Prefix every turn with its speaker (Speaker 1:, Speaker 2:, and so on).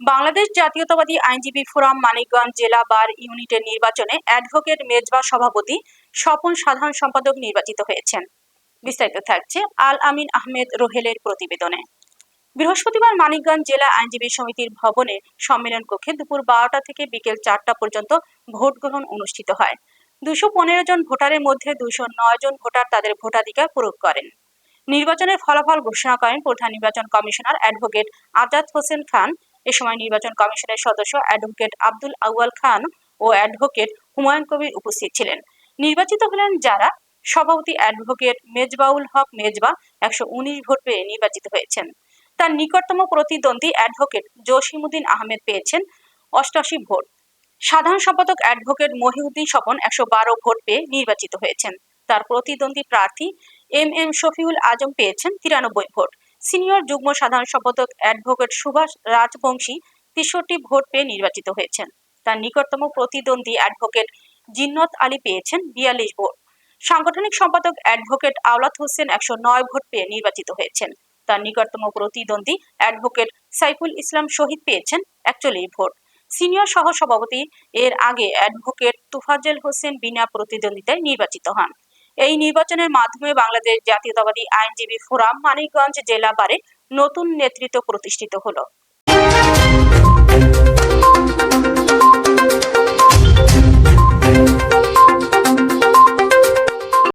Speaker 1: বাংলাদেশ জাতীয়তাবাদী আইনজীবী ফোরাম মানিকগঞ্জ জেলা বার ইউনিটের নির্বাচনে অ্যাডভোকেট মেজবা সভাপতি স্বপন সাধারণ সম্পাদক নির্বাচিত হয়েছেন। বিস্তারিত থাকছে আল আমিন আহমেদ রোহেলের প্রতিবেদনে। বৃহস্পতিবার মানিকগঞ্জ জেলা আইনজীবী সমিতির ভবনে সম্মেলন কক্ষে দুপুর বারোটা থেকে বিকেল চারটা পর্যন্ত ভোট গ্রহণ অনুষ্ঠিত হয়। দুশো পনেরো জন ভোটারের মধ্যে দুশো নয় জন ভোটার তাদের ভোটাধিকার প্রয়োগ করেন। নির্বাচনের ফলাফল ঘোষণা করেন প্রধান নির্বাচন কমিশনার অ্যাডভোকেট আজাদ হোসেন খান। এ সময় নির্বাচন কমিশনের সদস্য অ্যাডভোকেট আব্দুল আউয়াল খান ও অ্যাডভোকেট হুমায়ুন কবির উপস্থিত ছিলেন। নির্বাচিত হলেন যারা? সভাপতি অ্যাডভোকেট মেজবাউল হক মেজবা একশো উনিশ ভোট পেয়ে নির্বাচিত হয়েছেন। তার নিকটতম প্রতিদ্বন্দ্বী অ্যাডভোকেট জসিমুদ্দিন আহমেদ পেয়েছেন অষ্টাশি ভোট। সাধারণ সম্পাদক অ্যাডভোকেট মহিউদ্দিন স্বপন একশো বারো ভোট পেয়ে নির্বাচিত হয়েছেন। তার প্রতিদ্বন্দ্বী প্রার্থী এম এম শফিউল আজম পেয়েছেন তিরানব্বই ভোট। সিনিয়র যুগ্ম সাধারণ সম্পাদক অ্যাডভোকেট সুভাষ রাজবংশী তেষট্টি ভোট পেয়ে নির্বাচিত হয়েছেন। তার নিকটতম প্রতিদ্বন্দ্বী অ্যাডভোকেট জিন্নত আলী পেয়েছেন বিয়াল্লিশ ভোট। সাংগঠনিক সম্পাদক অ্যাডভোকেট আওলাদ হোসেন একশো নয় ভোট পেয়ে নির্বাচিত হয়েছেন। তার নিকটতম প্রতিদ্বন্দ্বী অ্যাডভোকেট সাইফুল ইসলাম শহীদ পেয়েছেন একচল্লিশ ভোট। সিনিয়র সহ সভাপতি এর আগে অ্যাডভোকেট তুফাজেল হোসেন বিনা প্রতিদ্বন্দ্বিতায় নির্বাচিত হন। এই নির্বাচনের মাধ্যমে বাংলাদেশ জাতীয়তাবাদী আইনজীবী ফোরাম মানিকগঞ্জ জেলা বারে নতুন নেতৃত্ব প্রতিষ্ঠিত হলো।